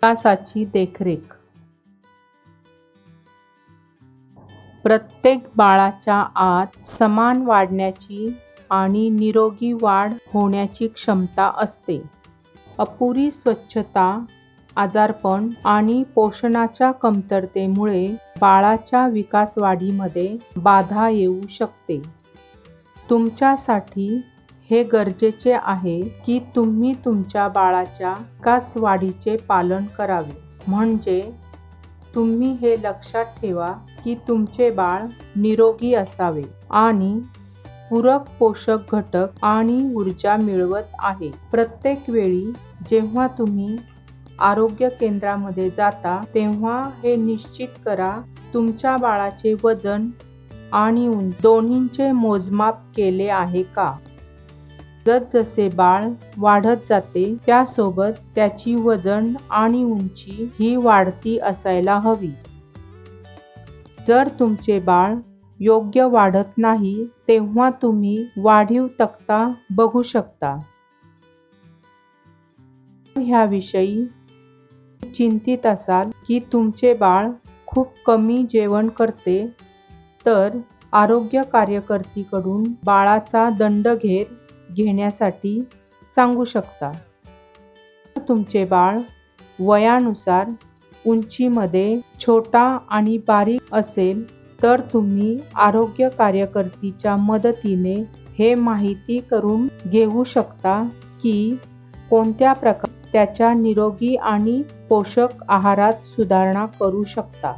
विकासाची देखरेख. प्रत्येक बाळाच्या आत समान वाढण्याची आणि निरोगी वाढ होण्याची क्षमता असते. अपुरी स्वच्छता आजारपण आणि पोषणाच्या कमतरतेमुळे बाळाच्या विकासवाढीमध्ये बाधा येऊ शकते. तुमच्यासाठी हे गरजेचे आहे की तुम्ही तुमच्या बाळाच्या कासवाढीचे पालन करावे. म्हणजे तुम्ही हे लक्षात ठेवा की तुमचे बाळ निरोगी असावे आणि पूरक पोषक घटक आणि ऊर्जा मिळवत आहे. प्रत्येक वेळी जेव्हा तुम्ही आरोग्य केंद्रामध्ये जाता तेव्हा हे निश्चित करा तुमच्या बाळाचे वजन आणि दोन्हींचे मोजमाप केले आहे का? जसजसे बाळ वाढत जाते त्यासोबत त्याची वजन आणि उंची ही वाढती असायला हवी. जर तुमचे बाळ योग्य वाढत नाही तेव्हा तुम्ही वाढीव तक्ता बघू शकता. ह्याविषयी चिंतित असाल की तुमचे बाळ खूप कमी जेवण करते तर आरोग्य कार्यकर्तीकडून बाळाचा दंड दंडघेर घेण्यासाठी सांगू शकता. तुमचे बाळ वयानुसार उंचीमध्ये छोटा आणि बारीक असेल तर तुम्ही आरोग्य कार्यकर्तीच्या मदतीने हे माहिती करून घेऊ शकता की कोणत्या प्रकार त्याच्या निरोगी आणि पोषक आहारात सुधारणा करू शकता.